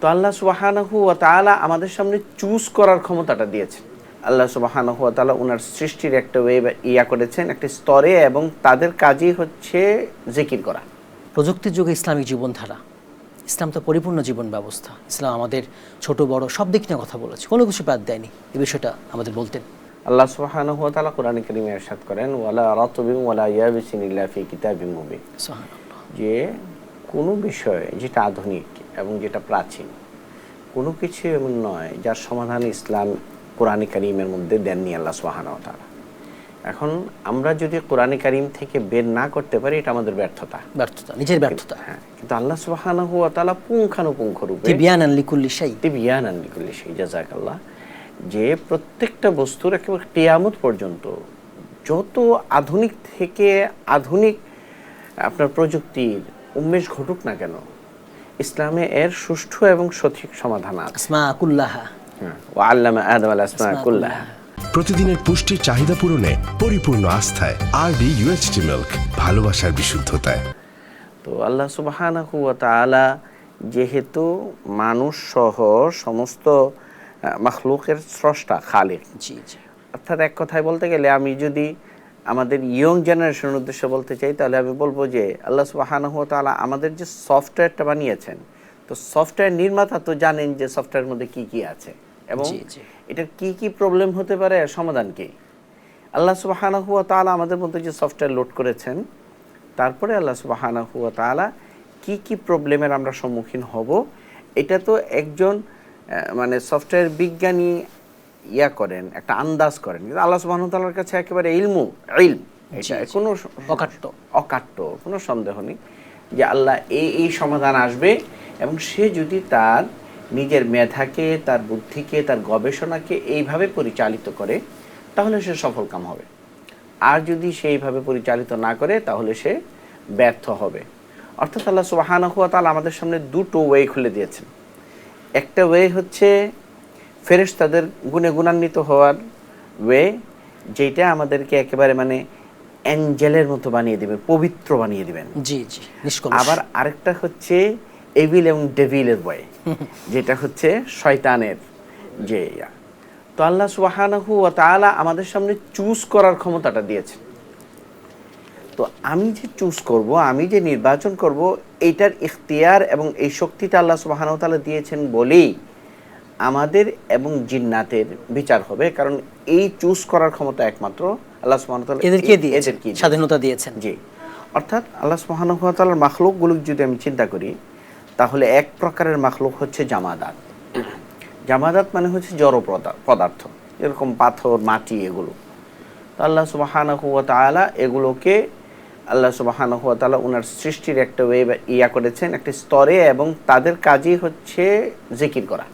তো আল্লাহ সুবাহানহু ও তাআলা আমাদের সামনে চুজ করার ক্ষমতাটা দিয়েছেন। আল্লাহ সুবাহানহু ও তাআলা ওনার সৃষ্টির একটা ওয়ে ইয়া করেছেন একটা স্তরে এবং তাদের কাজই হচ্ছে জিকির করা। প্রযুক্তির যুগে ইসলামিক জীবনধারা ইসলাম তো পরিপূর্ণ জীবন ব্যবস্থা। ইসলাম আমাদের ছোট বড় সব দিক নিয়ে কথা বলেছে কোনো কিছু বাদ দেয়নি এই বিষয়টা আমাদের বলতেন। আল্লাহ সুবহানাহু ওয়া তাআলা কোরআন কারীমে ইরশাদ করেন ওয়ালা রাতবিন ওয়ালা ইয়াবিসিন ইল্লা ফি কিতাবিম মুবিন। সুবহানাল্লাহ। যে কোনো বিষয় যেটা আধুনিক এবং যেটা প্রাচীন। কোনো কিছু এমন নয় যার সমাধান ইসলাম কোরআন কারীমের মধ্যে দেননি আল্লাহ সুবহানাহু ওয়া তাআলা। এখন আমরা যদি কোরআন কারীম থেকে বের না করতে পারি এটা আমাদের ব্যর্থতা। ব্যর্থতা নিজের ব্যর্থতা। হ্যাঁ কিন্তু আল্লাহ সুবহানাহু ওয়া তাআলা পুঙ্খানুপুঙ্খ রূপে তিবিয়ানান লিকুল্লি শাই। তিবিয়ানান লিকুল্লি সেই জাযাকাল্লাহ। যে প্রত্যেকটা বস্তুর একেবারে কিয়ামত পর্যন্ত যত আধুনিক থেকে আধুনিক আপনার প্রযুক্তির উন্মেষ ঘটুক না কেন ইসলামে এর সুষ্ঠু এবং সঠিক সমাধান আছে। হ্যাঁ, ও আল্লামা আদম আল আসমা কুল্লাহ। প্রতিদিনের পুষ্টির চাহিদা পূরণে পরিপূর্ণ আস্থায় আরডি ইউএচটি মিল্ক ভালোবাসার বিশুদ্ধতায়। তো আল্লাহ সুবহানাহু ওয়া তাআলা যেহেতু মানুষ সহ সমস্ত মখলুকের স্রষ্টা খালিক। জি জি। অর্থাৎ এক কথায় বলতে গেলে আমি যদি আমাদের ইয়ং জেনারেশনের উদ্দেশ্যে বলতে চাই তাহলে আমি বলব যে আল্লাহ সুবাহানহ তাআলা আমাদের যে সফটওয়্যারটা বানিয়েছেন তো সফটওয়্যার নির্মাতা তো জানেন যে সফটওয়্যারের মধ্যে কি কি আছে এবং। এটার কি কি প্রবলেম হতে পারে সমাধান কি আল্লাহ সুবাহানহু তালা আমাদের মধ্যে যে সফটওয়্যার লোড করেছেন তারপরে আল্লাহ সুবাহানহু তাআলা কি কি প্রবলেমের আমরা সম্মুখীন হব এটা তো একজন মানে সফটওয়্যার বিজ্ঞানী ইয়া করেন একটা আন্দাজ করেন। কিন্তু আল্লাহ সুবহানাহু তাআলার কাছে একেবারে ইলমু ইলম। এটা কোনো অকাট্য। অকাট্য কোনো সন্দেহ নেই যে আল্লাহ এই এই সমাধান আসবে এবং সে যদি তার নিজের মেধাকে তার বুদ্ধিকে তার গবেষণাকে এইভাবে পরিচালিত করে তাহলে সে সফলকাম হবে। আর যদি সেইভাবে পরিচালিত না করে তাহলে সে ব্যর্থ হবে। অর্থাৎ আল্লাহ সুবহানাহু ওয়া তাআলা আমাদের সামনে দুটো ওয়ে খুলে দিয়েছেন। একটা ওয়ে হচ্ছে ফেরেশতাদের গুণে গুণান্বিত হওয়ার ওয়ে যেটা আমাদেরকে একেবারে মানে অ্যাঞ্জেলের মতো বানিয়ে দিবেন পবিত্র বানিয়ে দিবেন। জি জি আবার আরেকটা হচ্ছে এভিল এবং ডেভিলের বয় যেটা হচ্ছে শয়তানের যে ইয়া। তো আল্লাহ সুবহানাহু ওয়া তাআলা আমাদের সামনে চুজ করার ক্ষমতাটা দিয়েছেন। তো আমি যে চুজ করব আমি যে নির্বাচন করব এইটার ইখতিয়ার এবং এই শক্তিটা আল্লাহ সুবহানাহু তাআলা দিয়েছেন বলেই আমাদের এবং জিন্নাতের বিচার হবে কারণ এই চুজ করার ক্ষমতা একমাত্র আল্লাহ ওয়া এদেরকে এ- দিয়েছেন। এদেরকেই স্বাধীনতা দিয়েছেন। জি। অর্থাৎ আল্লাহ তাআলার মাখলুকগুলো যদি আমি চিন্তা করি তাহলে এক প্রকারের মাখলুক হচ্ছে জামাদাত। জামাদাত মানে হচ্ছে জড় পদার্থ এরকম পাথর মাটি এগুলো। তো আল্লাহ তাআলা এগুলোকে আল্লাহ তাআলা ওনার সৃষ্টির একটা ওয়ে ইয়া করেছেন একটা স্তরে এবং তাদের কাজই হচ্ছে জিকির করা।